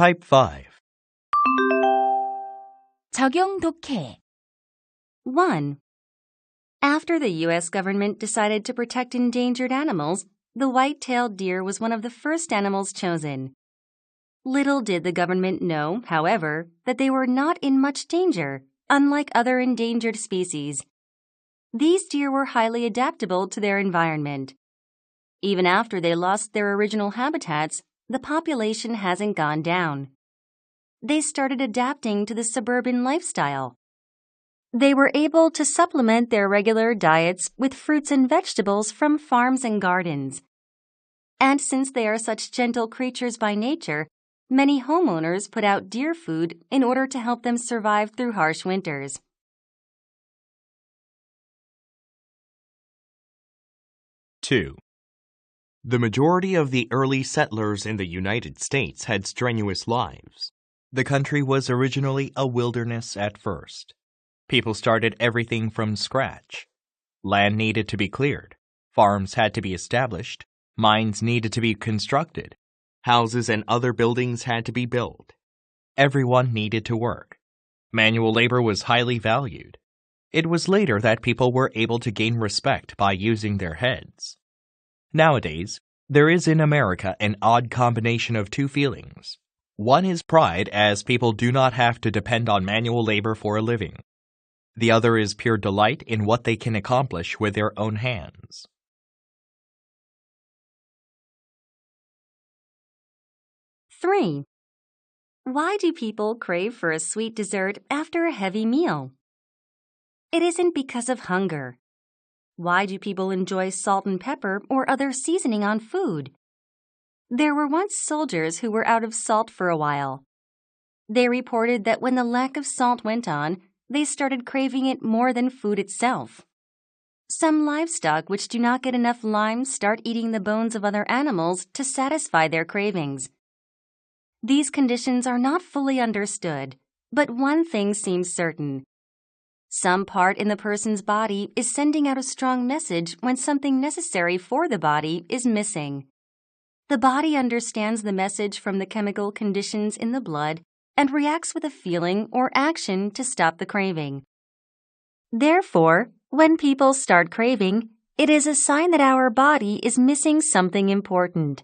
Type 5. 적용 독해. 1. After the U.S. government decided to protect endangered animals, the white-tailed deer was one of the first animals chosen. Little did the government know, however, that they were not in much danger, unlike other endangered species. These deer were highly adaptable to their environment. Even after they lost their original habitats, the population hasn't gone down. They started adapting to the suburban lifestyle. They were able to supplement their regular diets with fruits and vegetables from farms and gardens. And since they are such gentle creatures by nature, many homeowners put out deer food in order to help them survive through harsh winters. Two. The majority of the early settlers in the United States had strenuous lives. The country was originally a wilderness at first. People started everything from scratch. Land needed to be cleared. Farms had to be established. Mines needed to be constructed. Houses and other buildings had to be built. Everyone needed to work. Manual labor was highly valued. It was later that people were able to gain respect by using their heads. Nowadays, there is in America an odd combination of two feelings. One is pride, as people do not have to depend on manual labor for a living. The other is pure delight in what they can accomplish with their own hands. Three. Why do people crave for a sweet dessert after a heavy meal? It isn't because of hunger. Why do people enjoy salt and pepper or other seasoning on food? There were once soldiers who were out of salt for a while. They reported that when the lack of salt went on, they started craving it more than food itself. Some livestock which do not get enough lime start eating the bones of other animals to satisfy their cravings. These conditions are not fully understood, but one thing seems certain. Some part in the person's body is sending out a strong message when something necessary for the body is missing. The body understands the message from the chemical conditions in the blood and reacts with a feeling or action to stop the craving. Therefore, when people start craving, it is a sign that our body is missing something important.